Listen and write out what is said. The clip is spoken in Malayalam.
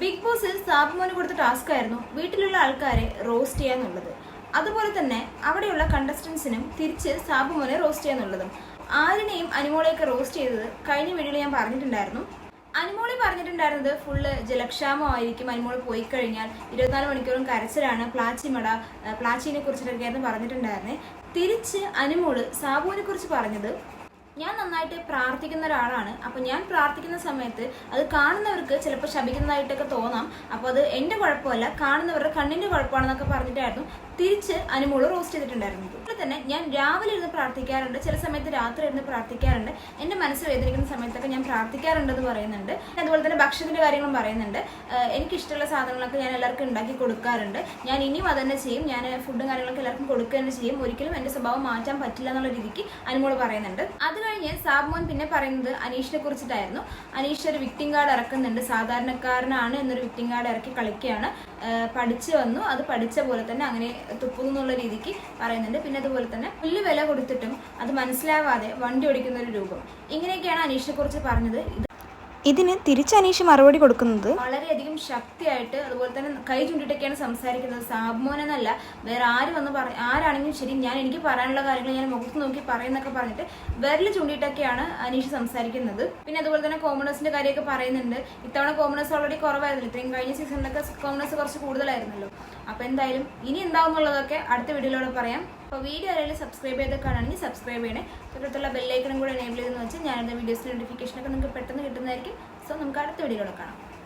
ബിഗ് ബോസിൽ സാബുമോന് കൊടുത്ത ടാസ്ക് ആയിരുന്നു വീട്ടിലുള്ള ആൾക്കാരെ റോസ്റ്റ് ചെയ്യാന്നുള്ളത്. അതുപോലെ തന്നെ അവിടെയുള്ള കണ്ടസ്റ്റൻസിനും തിരിച്ച് സാബുമോനെ റോസ്റ്റ് ചെയ്യാന്നുള്ളതും. ആരിനെയും അനുമോളെയൊക്കെ റോസ്റ്റ് ചെയ്തത് കഴിഞ്ഞ വീഡിയോയിൽ ഞാൻ പറഞ്ഞിട്ടുണ്ടായിരുന്നു. അനുമോളി പറഞ്ഞിട്ടുണ്ടായിരുന്നത് ഫുള്ള് ജലക്ഷാമമായിരിക്കും അനുമോൾ പോയി കഴിഞ്ഞാൽ ഇരുപത്തിനാല് മണിക്കൂറും കരച്ചിലാണ് പ്ലാച്ചിമട മട പ്ലാച്ചിനെ കുറിച്ചിട്ടൊക്കെയായിരുന്നു പറഞ്ഞിട്ടുണ്ടായിരുന്നേ. തിരിച്ച് അനുമോൾ സാബുവിനെ കുറിച്ച് പറഞ്ഞത് ഞാൻ നന്നായിട്ട് പ്രാർത്ഥിക്കുന്ന ഒരാളാണ്. അപ്പോൾ ഞാൻ പ്രാർത്ഥിക്കുന്ന സമയത്ത് അത് കാണുന്നവർക്ക് ചിലപ്പോൾ ശപിക്കുന്നതായിട്ടൊക്കെ തോന്നാം. അപ്പോൾ അത് എന്റെ കുഴപ്പമല്ല കാണുന്നവരുടെ കണ്ണിന്റെ കുഴപ്പമാണെന്നൊക്കെ പറഞ്ഞിട്ടായിരുന്നു തിരിച്ച് അനുമോൾ റോസ്റ്റ് ചെയ്തിട്ടുണ്ടായിരുന്നു അതുപോലെ തന്നെ ഞാൻ രാവിലെ ഇരുന്ന് പ്രാർത്ഥിക്കാറുണ്ട് ചില സമയത്ത് രാത്രി ഇരുന്ന് പ്രാർത്ഥിക്കാറുണ്ട്. എന്റെ മനസ്സ് വേദനിക്കുന്ന സമയത്തൊക്കെ ഞാൻ പ്രാർത്ഥിക്കാറുണ്ടെന്ന് പറയുന്നുണ്ട്. അതുപോലെ തന്നെ ഭക്ഷണത്തിന്റെ കാര്യങ്ങളും പറയുന്നുണ്ട്. എനിക്കിഷ്ടമുള്ള സാധനങ്ങളൊക്കെ ഞാൻ എല്ലാവർക്കും ഉണ്ടാക്കി കൊടുക്കാറുണ്ട്. ഞാൻ ഇനിയും അത് തന്നെ ചെയ്യും. ഞാൻ ഫുഡും കാര്യങ്ങളൊക്കെ എല്ലാവർക്കും കൊടുക്കുക തന്നെ ചെയ്യും. ഒരിക്കലും എന്റെ സ്വഭാവം മാറ്റാൻ പറ്റില്ല എന്നുള്ള രീതിക്ക് അനുമോൾ പറയുന്നുണ്ട്. അത് കഴിഞ്ഞ് സാബ്മോൻ പിന്നെ പറയുന്നത് അനീഷിനെ കുറിച്ചിട്ടായിരുന്നു. അനീഷ് ഒരു വിക്ടിം കാർഡ് ഇറക്കുന്നുണ്ട്. സാധാരണക്കാരനാണ് എന്നൊരു വിക്ടിം കാർഡ് ഇറക്കി കളിക്കുകയാണ്. പഠിച്ചു വന്നു. അത് പഠിച്ച പോലെ തന്നെ അങ്ങനെ തുപ്പുന്നു എന്നുള്ള രീതിക്ക് പറയുന്നുണ്ട്. പിന്നെ അതുപോലെ തന്നെ പുല്ല് വില കൊടുത്തിട്ടും അത് മനസ്സിലാവാതെ വണ്ടി ഓടിക്കുന്ന ഒരു രൂപം. ഇങ്ങനെയൊക്കെയാണ് അനീഷിനെ കുറിച്ച് പറഞ്ഞത്. ഇതിന് തിരിച്ച് അനീഷ് മറുപടി കൊടുക്കുന്നത്? വളരെയധികം ശക്തിയായിട്ട് അതുപോലെ തന്നെ കൈ ചൂണ്ടിട്ടൊക്കെയാണ് സംസാരിക്കുന്നത്. സാബ്മോൻ എന്നല്ല വേറെ ആര് വന്ന് പറ ആരാണെങ്കിലും ശരി ഞാൻ എനിക്ക് പറയാനുള്ള കാര്യങ്ങൾ ഞാൻ മുഖത്ത് നോക്കി പറയുന്നൊക്കെ പറഞ്ഞിട്ട് വിരൽ ചൂണ്ടിയിട്ടൊക്കെയാണ് അനീഷ് സംസാരിക്കുന്നത്. പിന്നെ അതുപോലെ തന്നെ കോമണേഴ്സിന്റെ കാര്യമൊക്കെ പറയുന്നുണ്ട്. ഇത്തവണ കോമണേഴ്സ് ഓൾറെഡി കുറവായിരുന്നു ഇത്രയും കഴിഞ്ഞ സീസണിലൊക്കെ കോമണേഴ്സ് കുറച്ച് കൂടുതലായിരുന്നല്ലോ. അപ്പോൾ എന്തായാലും ഇനി എന്താവുന്നുള്ളതൊക്കെ അടുത്ത വീഡിയോയിലൂടെ പറയാം. അപ്പോൾ വീഡിയോ ആരെങ്കിലും സബ്സ്ക്രൈബ് ചെയ്ത് കാണുകയാണെങ്കിൽ സബ്സ്ക്രൈബ് ചെയ്യണേ. തൊട്ടടുത്തുള്ള ബെല്ലൈക്കണും കൂടെ എനേബിൾ ചെയ്തെന്ന് വെച്ചാൽ ഞാനെന്റെ വീഡിയോസിന്റെ നോട്ടിഫിക്കേഷനൊക്കെ നിങ്ങൾക്ക് പെട്ടെന്ന് കിട്ടുന്നതായിരിക്കും. സോ നമുക്ക് അടുത്ത വീഡിയോയിലൂടെ കാണാം.